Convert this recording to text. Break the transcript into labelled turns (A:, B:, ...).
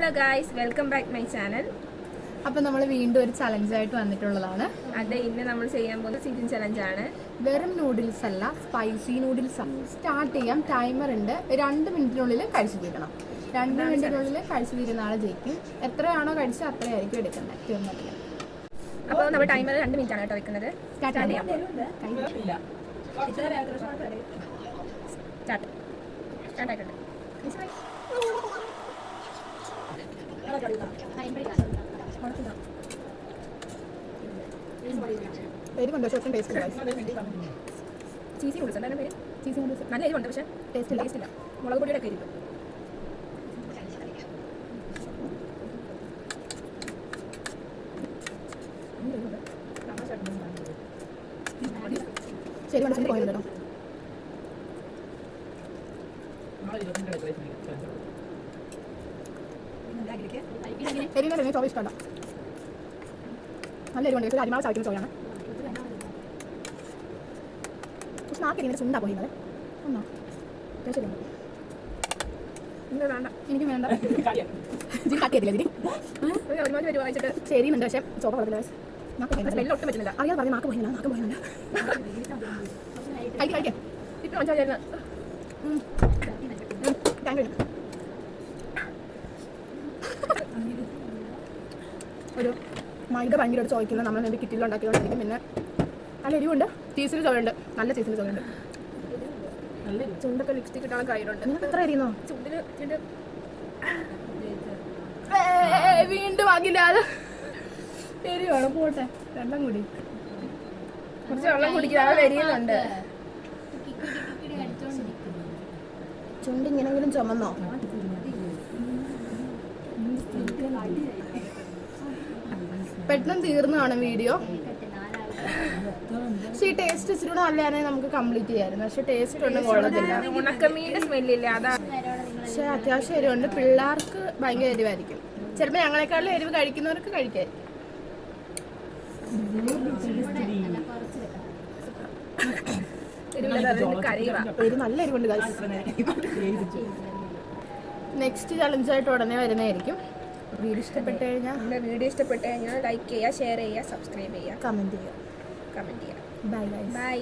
A: Hello guys welcome back my channel
B: അപ്പോൾ നമ്മൾ വീണ്ടും ഒരു ചലഞ്ചായിട്ട് വന്നിട്ടുള്ളതാണ്.
A: അതെ ഇന്ന് നമ്മൾ ചെയ്യാൻ പോകുന്ന ചിക്കൻ ചലഞ്ച് ആണ്.
B: വെറും നൂഡിൽസ് അല്ല സ്പൈസി നൂഡിൽസ് ആണ് സ്റ്റാർട്ട് ചെയ്യാം. ടൈമർ ഉണ്ട്. രണ്ട് മിനിറ്റിനുള്ളിൽ കഴിച്ചു തീരണം. രണ്ട് മിനിറ്റിനുള്ളിൽ കഴിച്ചു തീരുന്ന ആളെ ജയിക്കും. എത്രയാണോ കഴിച്ചത് അത്രയായിരിക്കും എടുക്കുന്നത്. തീർന്നിട്ടില്ല.
A: അപ്പോൾ നമ്മൾ ടൈമർ രണ്ട് മിനിറ്റ് ആണ് കേട്ടോ വെക്കുന്നത്.
B: സ്റ്റാർട്ട് ചെയ്യാം.
A: സ്റ്റാർട്ട് സ്റ്റാർട്ട് ആയിട്ടുണ്ട്.
B: പേര് കൊണ്ടോ ഷോട്ടും ടേസ്റ്റ്
A: ചീസി നൂഡിൽസ് എന്തായാലും പേര്
B: ചീസി നൂഡിൽസ്
A: നല്ല എരിവുണ്ട് പക്ഷേ
B: ടേസ്റ്റ് ഇല്ല
A: ടേസ്റ്റ് ഇല്ല മുളക് പൊടിയുടെ ഒക്കെ എരിവ്
B: ശരി കൊണ്ട് പോയത് എരിവിനെ തന്നെ ചോവ ഇഷ്ടമല്ല. നല്ല എരിവുണ്ട് ഒരു അരിമാവ് ചവയ്ക്കുന്ന ചോയാണ് പക്ഷെ നാക്കിൽ ഇങ്ങനെ ചുണ്ടാ പോയിരുന്നത് ഒന്നോ? ശരിയാണ്
A: വേണ്ട.
B: എനിക്ക് വേണ്ട. ഇതിന്? കാട്ടിയതില്ല ഇതിന്
A: വായിച്ചിട്ട്
B: ശരിയുന്നുണ്ട് പക്ഷേ ചോപ്പ നാക്ക്
A: സ്മെല്ല് ഒട്ടും പറ്റുന്നില്ല.
B: അറിയാതെ പറഞ്ഞ നാക്ക് പോയില്ല നാക്ക് പോയില്ല കഴിക്കാം കഴിക്കാം.
A: ഇപ്പം മനസ്സിലായിരുന്നു
B: താങ്ക് യു ഒരു മൈദ ഒരു ചോദിക്കുന്നത് നമ്മൾ എന്റെ കിറ്റിൽ ഉണ്ടാക്കിയതുകൊണ്ടായിരിക്കും പിന്നെ നല്ല എരിവുണ്ട്. ചീസിന് ചുവയുണ്ട് നല്ല ചീസിന് ചുവയുണ്ട്
A: ചുണ്ടൊക്കെ ലിപ്സ്റ്റിക് ഇട്ടാണ് കയ്യിലുണ്ട്
B: നിങ്ങൾക്ക് എത്ര എരിയുന്നോ?
A: ചുണ്ടിന് ചുണ്ട്
B: വീണ്ടും ആകില്ല അത് എരിവാണ്. പോട്ടെ. വെള്ളം കൂടി.
A: കുറച്ച് വെള്ളം കുടിക്കാതെ വരികയുണ്ട്
B: ചുണ്ട് ഇങ്ങനെങ്കിലും ചുമന്നോ? പെട്ടെന്ന് തീർന്നു കാണും വീഡിയോ. പക്ഷെ ഈ ടേസ്റ്റ് ഇച്ചിരി കൂടെ നല്ലതാണെങ്കിൽ നമുക്ക് കംപ്ലീറ്റ് ചെയ്യാമായിരുന്നു. പക്ഷെ ടേസ്റ്റ് ഒന്നും കൊള്ളത്തില്ല.
A: ഉണക്കമീന്റെ സ്മെല്ലില്ല അതാ.
B: പക്ഷെ അത്യാവശ്യം എരിവുണ്ട്. പിള്ളേർക്ക് ഭയങ്കര എരിവായിരിക്കും. ചിലപ്പോൾ ഞങ്ങളെക്കാളും എരിവ് കഴിക്കുന്നവർക്ക് നല്ല എരിവുണ്ട് നെക്സ്റ്റ് ചലഞ്ചായിട്ട് ഉടനെ വരുന്നതായിരിക്കും. വീഡിയോ ഇഷ്ടപ്പെട്ട് കഴിഞ്ഞാൽ
A: നമ്മുടെ വീഡിയോ ഇഷ്ടപ്പെട്ട് കഴിഞ്ഞാൽ ലൈക്ക് ചെയ്യുക ഷെയർ ചെയ്യുക സബ്സ്ക്രൈബ് ചെയ്യുക.
B: കമന്റ് ചെയ്യുക.
A: കമന്റ് ചെയ്യുക.
B: Bye bye
A: bye